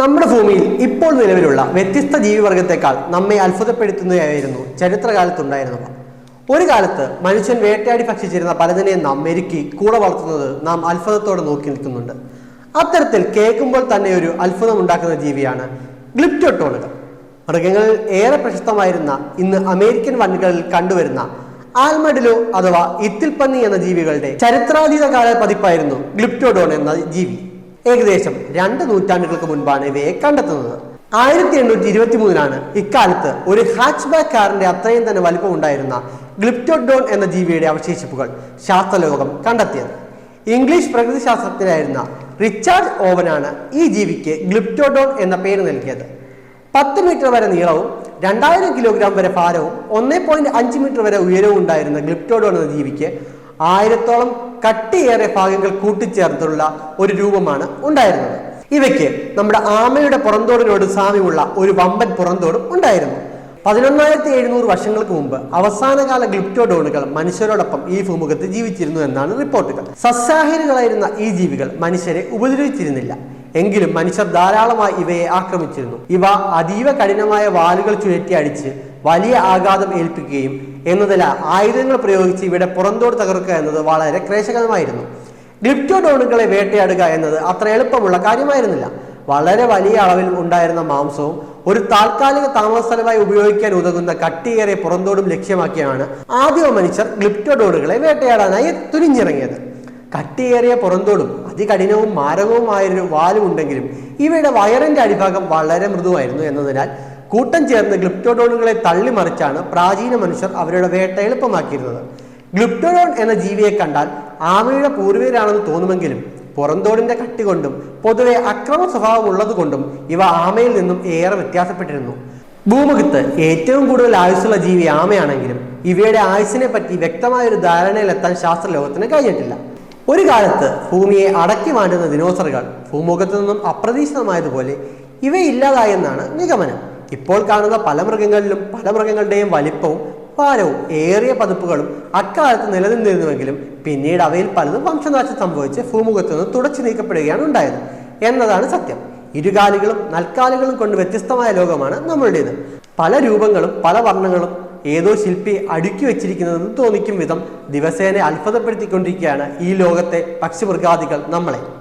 നമ്മുടെ ഭൂമിയിൽ ഇപ്പോൾ നിലവിലുള്ള വ്യത്യസ്ത ജീവിവർഗത്തെക്കാൾ നമ്മെ അത്ഭുതപ്പെടുത്തുന്നതായിരുന്നു ചരിത്രകാലത്തുണ്ടായിരുന്നവ. ഒരു കാലത്ത് മനുഷ്യൻ വേട്ടയാടി ഭക്ഷിച്ചിരുന്ന പലതിനെയും നാം മെരുക്കി കൂടെ വളർത്തുന്നത് നാം അത്ഭുതത്തോടെ നോക്കി നിൽക്കുന്നുണ്ട്. അത്തരത്തിൽ കേൾക്കുമ്പോൾ തന്നെ ഒരു അത്ഭുതം ഉണ്ടാക്കുന്ന ജീവിയാണ് ഗ്ലിപ്റ്റോട്ടോണുകൾ. മൃഗങ്ങളിൽ ഏറെ പ്രശസ്തമായിരുന്ന ഇന്ന് അമേരിക്കൻ വനങ്ങളിൽ കണ്ടുവരുന്ന ആൽമഡിലോ അഥവാ ഇത്തിൽപ്പന്നി എന്ന ജീവികളുടെ ചരിത്രാതീത കാല പതിപ്പായിരുന്നു ഗ്ലിപ്റ്റോഡോൺ എന്ന ജീവി. ഏകദേശം രണ്ട് നൂറ്റാണ്ടുകൾക്ക് മുൻപാണ് ഇവയെ കണ്ടെത്തുന്നത്. ആയിരത്തി എണ്ണൂറ്റി ഇരുപത്തി മൂന്നിലാണ് ഇക്കാലത്ത് ഒരു ഹാച്ച് ബാക്ക് കാറിന്റെ അത്രയും തന്നെ വലിപ്പം ഉണ്ടായിരുന്ന ഗ്ലിപ്റ്റോഡോൺ എന്ന ജീവിയുടെ അവശേഷിപ്പുകൾ ശാസ്ത്രലോകം കണ്ടെത്തിയത്. ഇംഗ്ലീഷ് പ്രകൃതി ശാസ്ത്രത്തിലായിരുന്ന റിച്ചാർഡ് ഓവനാണ് ഈ ജീവിക്ക് ഗ്ലിപ്റ്റോഡോൺ എന്ന പേര് നൽകിയത്. പത്ത് മീറ്റർ വരെ നീളവും രണ്ടായിരം കിലോഗ്രാം വരെ ഭാരവും ഒന്നേ പോയിന്റ് അഞ്ച് മീറ്റർ വരെ ഉയരവും ഉണ്ടായിരുന്ന ഗ്ലിപ്റ്റോഡോൺ എന്ന ജീവിക്ക് ആയിരത്തോളം കട്ടിയേറെ ഭാഗങ്ങൾ കൂട്ടിച്ചേർത്തുള്ള ഒരു രൂപമാണ് ഉണ്ടായിരുന്നത്. ഇവയ്ക്ക് നമ്മുടെ ആമയുടെ പുറന്തോടിനോട് സാമ്യമുള്ള ഒരു വമ്പൻ പുറന്തോടും ഉണ്ടായിരുന്നു. പതിനൊന്നായിരത്തി എഴുന്നൂറ് വർഷങ്ങൾക്ക് മുമ്പ് അവസാനകാല ഗ്ലിപ്റ്റോഡോണുകൾ മനുഷ്യരോടൊപ്പം ഈ ഭൂമുഖത്ത് ജീവിച്ചിരുന്നു എന്നാണ് റിപ്പോർട്ടുകൾ. സസ്യാഹാരികളായിരുന്ന ഈ ജീവികൾ മനുഷ്യരെ ഉപദ്രവിച്ചിരുന്നില്ല. എങ്കിലും മനുഷ്യർ ധാരാളമായി ഇവയെ ആക്രമിച്ചിരുന്നു. ഇവ അതീവ കഠിനമായ വാലുകൾ ചുഴറ്റി അടിച്ച് വലിയ ആഘാതം ഏൽപ്പിക്കുകയും എന്നതില ആയുധങ്ങൾ പ്രയോഗിച്ച് ഇവിടെ പുറന്തോട് തകർക്കുക എന്നത് വളരെ ക്ലേശകരമായിരുന്നു. ഗ്ലിപ്റ്റോഡോണുകളെ വേട്ടയാടുക എന്നത് അത്ര എളുപ്പമുള്ള കാര്യമായിരുന്നില്ല. വളരെ വലിയ അളവിൽ ഉണ്ടായിരുന്ന മാംസവും ഒരു താൽക്കാലിക താമസ സ്ഥലമായി ഉപയോഗിക്കാൻ ഉതകുന്ന കട്ടിയേറെ പുറന്തോടും ലക്ഷ്യമാക്കിയാണ് ആദ്യ മനുഷ്യർ ഗ്ലിപ്റ്റോഡോണുകളെ വേട്ടയാടാനായി തുനിഞ്ഞിറങ്ങിയത്. കട്ടിയേറിയ പുറന്തോടും അതികഠിനവും മാരകവുമായൊരു വാലും ഉണ്ടെങ്കിലും ഇവയുടെ വയറിന്റെ അടിഭാഗം വളരെ മൃദുവായിരുന്നു എന്നതിനാൽ കൂട്ടം ചേർന്ന് ഗ്ലിപ്റ്റോഡോണുകളെ തള്ളിമറിച്ചാണ് പ്രാചീന മനുഷ്യർ അവരുടെ വേട്ട എളുപ്പമാക്കിയിരുന്നത്. ഗ്ലിപ്റ്റോഡോൺ എന്ന ജീവിയെ കണ്ടാൽ ആമയുടെ പൂർവികരാണെന്ന് തോന്നുമെങ്കിലും പുറന്തോടിന്റെ കട്ടി കൊണ്ടും പൊതുവെ അക്രമ സ്വഭാവം ഉള്ളതുകൊണ്ടും ഇവ ആമയിൽ നിന്നും ഏറെ വ്യത്യാസപ്പെട്ടിരുന്നു. ഭൂമുഖത്ത് ഏറ്റവും കൂടുതൽ ആയുസ്സുള്ള ജീവി ആമയാണെങ്കിലും ഇവയുടെ ആയുസ്സിനെ പറ്റി വ്യക്തമായ ഒരു ധാരണയിലെത്താൻ ശാസ്ത്രലോകത്തിന് കഴിഞ്ഞിട്ടില്ല. ഒരു കാലത്ത് ഭൂമിയെ അടക്കി മാറ്റുന്ന ദിനോസറുകൾ ഭൂമുഖത്ത് നിന്നും അപ്രതീക്ഷിതമായതുപോലെ ഇവയില്ലാതായെന്നാണ് നിഗമനം. ഇപ്പോൾ കാണുന്ന പല മൃഗങ്ങളിലും പല മൃഗങ്ങളുടെയും വലിപ്പവും ഭാരവും ഏറിയ പതിപ്പുകളും അക്കാലത്ത് നിലനിന്നിരുന്നുവെങ്കിലും പിന്നീട് അവയിൽ പലതും വംശനാശം സംഭവിച്ച് ഭൂമുഖത്ത് നിന്ന് തുടച്ചു നീക്കപ്പെടുകയാണ് ഉണ്ടായത്. എന്നതാണ് സത്യം. ഇരുകാലികളും നൽക്കാലികളും കൊണ്ട് വ്യത്യസ്തമായ ലോകമാണ് നമ്മളുടേത്. പല രൂപങ്ങളും പല വർണങ്ങളും ഏതോ ശില്പി അടുക്കി വെച്ചിരിക്കുന്നതെന്ന് തോന്നിക്കും വിധം ദിവസേന അത്ഭുതപ്പെടുത്തിക്കൊണ്ടിരിക്കുകയാണ് ഈ ലോകത്തെ പക്ഷിമൃഗാദികൾ നമ്മളെ.